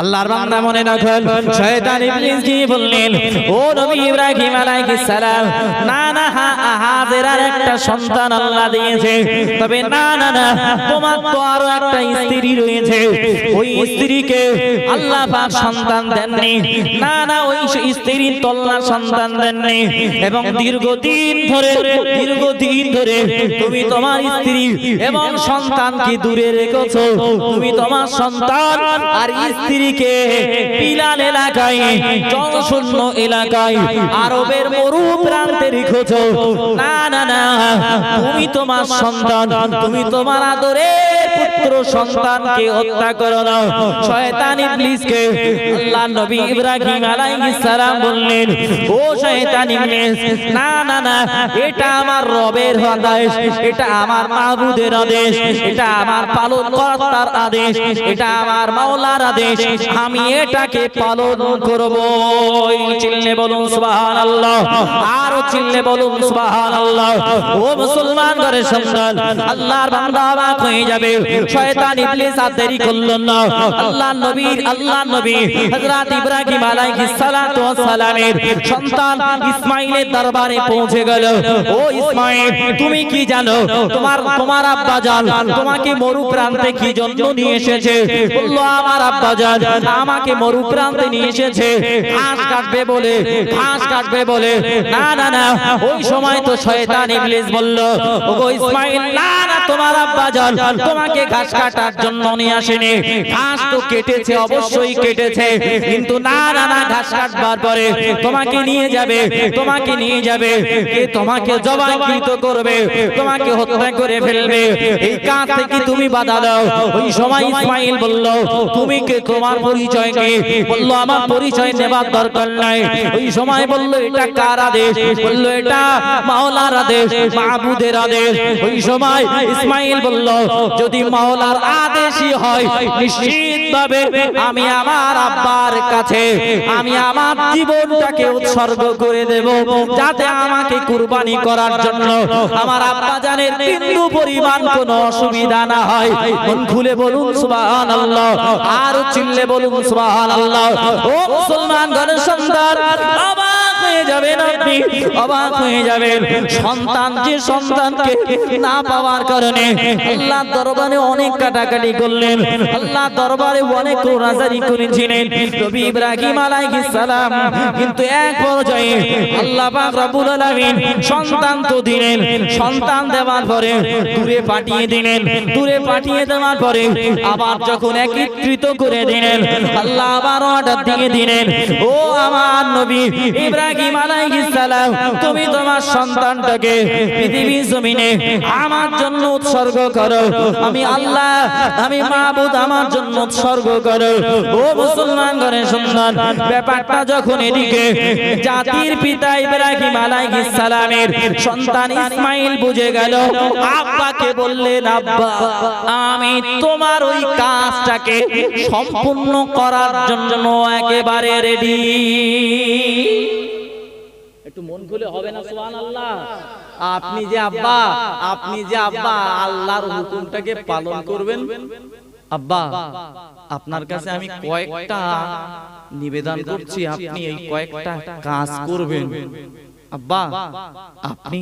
আল্লাহর বান্দা মনে রাখেন শয়তান ইবলিস কি বললেন, ও নবী ইব্রাহিম আলাইহিস সালাম, না না হাজেরার একটা সন্তান আল্লাহ দিয়েছে। তবে না না না, তোমার তো আরও একটা স্ত্রী রয়েছে। ওই স্ত্রীকে আল্লাহ পাক সন্তান দেননি। না না, ওই স্ত্রীর তল্লা সন্তান দেননি। এবং দীর্ঘদিন ধরে দীর্ঘদিন ধরে তুমি তোমার স্ত্রী এবং সন্তানকে দূরে রেখেছো। তুমি তোমার সন্তান আর স্ত্রীকে বিলাল এলাকায়, জনশূন্য এলাকায়, আরবের মরু প্রান্তে রেখেছো। না না না, তুমি তোমার সন্তান, তুমি তোমার আদরের পুত্র সন্তানকে হত্যা করো না শয়তান ইবলিসকে আল্লাহ নবী ইব্রাহিম আলাইহিস সালাম বললেন, ও শয়তান ইবলিস, না না না, এটা আমার রবের আদেশ, এটা আমার মাবুদের আদেশ, এটা আমার পালন কর্তার আদেশ, এটা আমার মাওলার আদেশ, আমি এটাকে পালন করব। চিল্লে বলুন, সুবহানাল্লাহ। আর চিল্লে বলুন, সুবহানাল্লাহ। ও মুসলমান ঘরে সন্তান, আল্লাহর বান্দা হয়ে যাবে। শয়তান ইবলিস আর দেরি করল না। আল্লাহ নবীর, আল্লাহ নবী হযরত ইব্রাহিম আলাইহিস সালাতু ওয়াস সালামের সন্তান ইসমাইলের দরবারে পৌঁছে গেল। ও ইসমাইল, তুমি কি জানো? তোমার তোমার আব্বা জান তোমাকে মরু প্রান্তে কি জন্য নিয়ে এসেছে? বলল, আমার আব্বা জান আমাকে মরু প্রান্তে নিয়ে এসেছে। ঘাস কাটবে বলে, ঘাস কাটবে বলে। না না না, ওই সময় তো শয়তান ইবলিস বলল, ওগো ইসমাইল না না তোমার আব্বা জান, তোমাকে ঘাস কাটার জন্য নিয়ে আসেনি। ঘাস তো কেটেছে, অবশ্যই কেটেছে। কিন্তু না না না, ঘাস কাটবার পরে তোমাকে নিয়ে যাবে, তোমাকে নিয়ে যাবে। কে তোমাকে জবাইকৃত করবে, তোমাকে হত্যা করে ফেলবে। এই কাজ থেকে তুমি বাধা দাও। ওই সময় ইসমাইল বলল, তুমি কে? তোমার পরিচয় কে? বলল, আমার পরিচয় নেবার দরকার নাই। ওই সময় বলল, এটা কার আদেশ? বলল, এটা মাওলার আদেশ, মাহবুদের আদেশ। ওই সময় ইসমাইল বলল, যদি মাওলার আদেশই হয়, নিশ্চিতভাবে আমি আমার আব্বার কাছে, আমি আমার জীবনটাকে উৎসর্গ করে দেব, যাতে আমাকে কুরবানি করার জন্য আমার আব্বা জানের বিন্দু পরিমাণ কোনো অসুবিধা না হয়। মন খুলে বলুন, সুবহানাল্লাহ। আর চিল্লে বলুন, সুবহানাল্লাহ। ও মুসলমান ঘরের সন্তান আপনি অবাক হয়ে যাবেন সন্তান যে সন্তানকে না পাওয়ার কারণে আল্লাহ দরবারে অনেক কাটাকাটি করলেন। আল্লাহ দরবারে অনেক রাজারি করেছিলেন। নবী ইব্রাহিম আলাইহিস সালাম কিন্তু এক পর্যায়ে আল্লাহ পাক রব্বুল আলামিন সন্তান তো দিলেন। সন্তান দেওয়ার পরে দূরে পাঠিয়ে দিলেন। দূরে পাঠিয়ে দেওয়ার পরে আবার যখন একত্রিত করে দিলেন, আল্লাহ আবার অর্ডার দিয়ে দিলেন, ও আমার নবী ইব্রাহিম আলাইহিস সালাম তুমি তোমার সন্তানটাকে পৃথিবীর জমিনে আমার জন্য উৎসর্গ করো। আমি আল্লাহ, আমি মাহবুদ আমার জন্য উৎসর্গ করো। ও মুসলমান ঘরের সন্তান ব্যাপারটা যখন এদিকে জাতির পিতা ইব্রাহিম আলাইহিস সালামের সন্তান ইসমাইল বুঝে গেল, আব্বাকে বললেন, আব্বা, আমি তোমার ওই কাজটাকে সম্পূর্ণ করার জন্য একেবারে রেডি একটু মন খুলে হবে না সুবহানাল্লাহ? আপনি যে আব্বা আপনি যে আব্বা আল্লাহর হুকুমটাকে পালন করবেন? আব্বা আপনার কাছে আমি কয়েকটা নিবেদন করছি আপনি এই কয়েকটা কাজ করবেন। আব্বা আপনি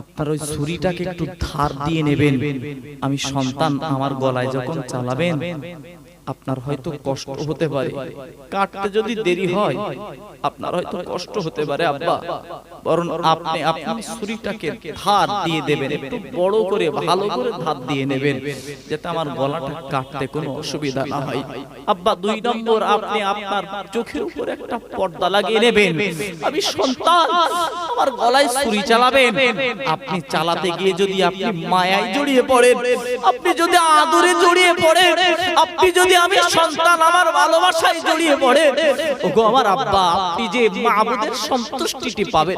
আপনার ওই ছুরিটাকে একটু ধার দিয়ে নেবেন। আমি সন্তান আমার গলায় যখন চালাবেন আপনার হয়তো কষ্ট হতে পারে। কাটতে যদি দেরি হয় আপনার হয়তো কষ্ট হতে পারে আব্বা। বরং আপনি আপনি ছুরিটাকে ধার দিয়ে দেবেন একটু বড় করে ভালো করে ধার দিয়ে নেবেন যাতে আমার গলাটা কাটতে কোনো অসুবিধা না হয়। আব্বা দুই নম্বর আপনি আপনার চোখের উপর একটা পর্দা লাগিয়ে নেবেন। আমি সন্তান আমার গলায় ছুরি চালাবেন। আপনি চালাতে গিয়ে যদি আপনি মায়ায় জড়িয়ে পড়েন আপনি যদি আদরে জড়িয়ে পড়েন আপনি যদি আমি সন্তান, আমার ভালোবাসায় জড়িয়ে পড়ে। ওগো আমার আব্বা, আপনি যে সন্তুষ্টিটি পাবেন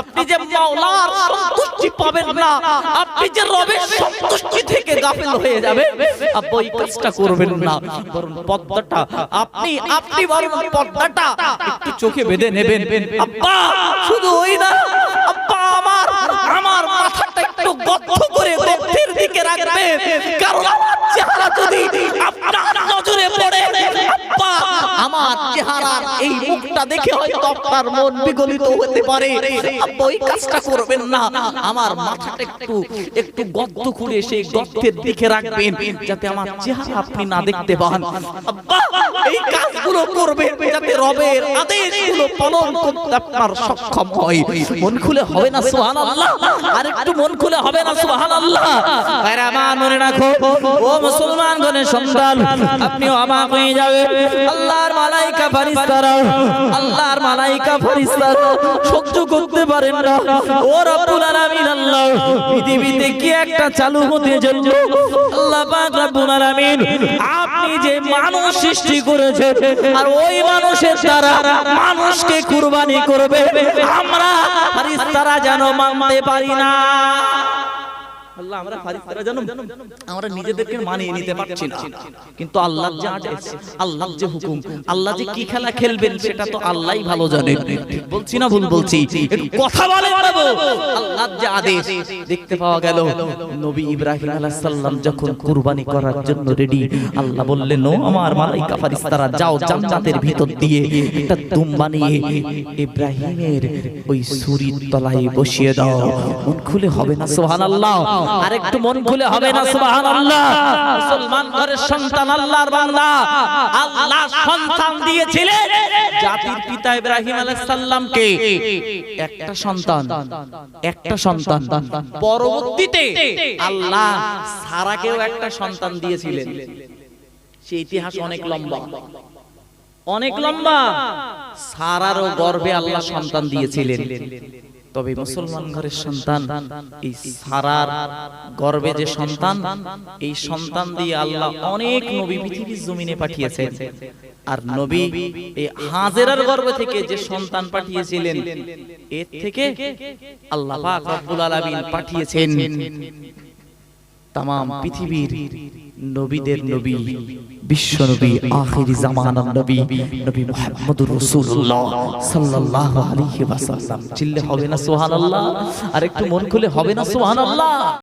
আপনি যে মাওলার সন্তুষ্টি পাবেন না, আপনি যে রবের সন্তুষ্টি থেকে হয়ে কাজটা করবেন না। বরং আপনি আপনি বরং একটু চোখে বেঁধে নেবেন। আব্বা, শুধু ওই না, আব্বা, আমার আমার মাথাটা একটু গর্ত করে দিকে রাখবে কারণ আমার চেহারা যদি আপনার নজরে পড়ে আব্বা আমার চেহারার এই মুখটা দেখে হয়তো আপনার মন বিগলিত হতে পারে। ওই কাজটা করবেন না। আমার মাথাটা একটু একটু গর্ত খুঁড়ে সেই গর্তের দিকে রাখবেন, যাতে আমার চেহারা আপনি না দেখতে পান। এই কাজগুলো করবেন যাতে রবের আদেশগুলো পালন করতে আপনার সক্ষম হয়। মন খুলে হবে না, সুবহানাল্লাহ? আর একটু মন খুলে হবে না, সুবহানাল্লাহ? ভাইরা আমার মনে রাখো, ও মুসলমান গণের সন্তান, আপনিও অবাক হয়ে যাবে আল্লাহর মালাইকা ফারিস্তারা আল্লাহর মালাইকা ফারিস্তারা সহ্য করতে পারেন না। ও রব্বুল আলামিন, আল্লাহ, পৃথিবীতে কি একটা চালু হতে চলল আল্লাহ পাক রব্বুল আলামিন, আপনি যে মানুষ সৃষ্টি করেছেন, আর ওই মানুষের দ্বারা মানুষকে কুরবানি করবে, আমরা ফারিস্তারা যেন মানতে পারি না। আল্লাহ আমরা ফারিস্তারা জানো আমরা নিজেদেরকে মানিয়ে নিতে পারছি না। কিন্তু আল্লাহ যে আদেশ আল্লাহ যে হুকুম আল্লাহ যে কি খেলা খেলবেন সেটা তো আল্লাহই ভালো জানেন। বলছি না ভুল বলছি? কথা বলে বাবু। আল্লাহ যে আদেশ দেখতে পাওয়া গেল। নবী ইব্রাহিম আলাইহিস সালাম যখন কুরবানি করার জন্য রেডি আল্লাহ বললেন ও আমার মালাইকা ফারিস্তারা যাও জান্নাতের ভিতর দিয়ে একটা দুম বানিয়ে ইব্রাহিমের ওই সুরির তলায় বসিয়ে দাও। মন খুলে হবে না সুবহানাল্লাহ। আর একটু মন খুলে হবে না সুবহানাল্লাহ। মুসলমান ঘরের সন্তান আল্লাহর বান্দা। আল্লাহ সন্তান দিয়েছিলেন জাতির পিতা ইব্রাহিম আলাইহিস সালামকে একটা সন্তান একটা সন্তান। পরবর্তীতে আল্লাহ সারাকেও একটা সন্তান দিয়েছিলেন। সেই ইতিহাস অনেক লম্বা। অনেক লম্বা। সারারও গর্ভে আল্লাহ সন্তান দিয়েছিলেন। তবে মুসলমান ঘরের সন্তান এই সারার গর্ভে যে সন্তান এই সন্তান দিয়ে আল্লাহ অনেক নবী পৃথিবীর জমিনে পাঠিয়েছেন। আর নবী এই হাজেরার গর্ভ থেকে যে সন্তান পাঠিয়েছিলেন এর থেকে আল্লাহ পাক রব্বুল আলামিন পাঠিয়েছেন। তাম পৃথিবীর নবীদের নবী বিশ্ব নবী আখিরি জামানার নবী নবী মুহাম্মদুর রাসূলুল্লাহ সাল্লাল্লাহু আলাইহি ওয়াসাল্লাম। চিল্লে হবে না সুবহানাল্লাহ। আর একটু মন খুলে হবে না সুবহানাল্লাহ।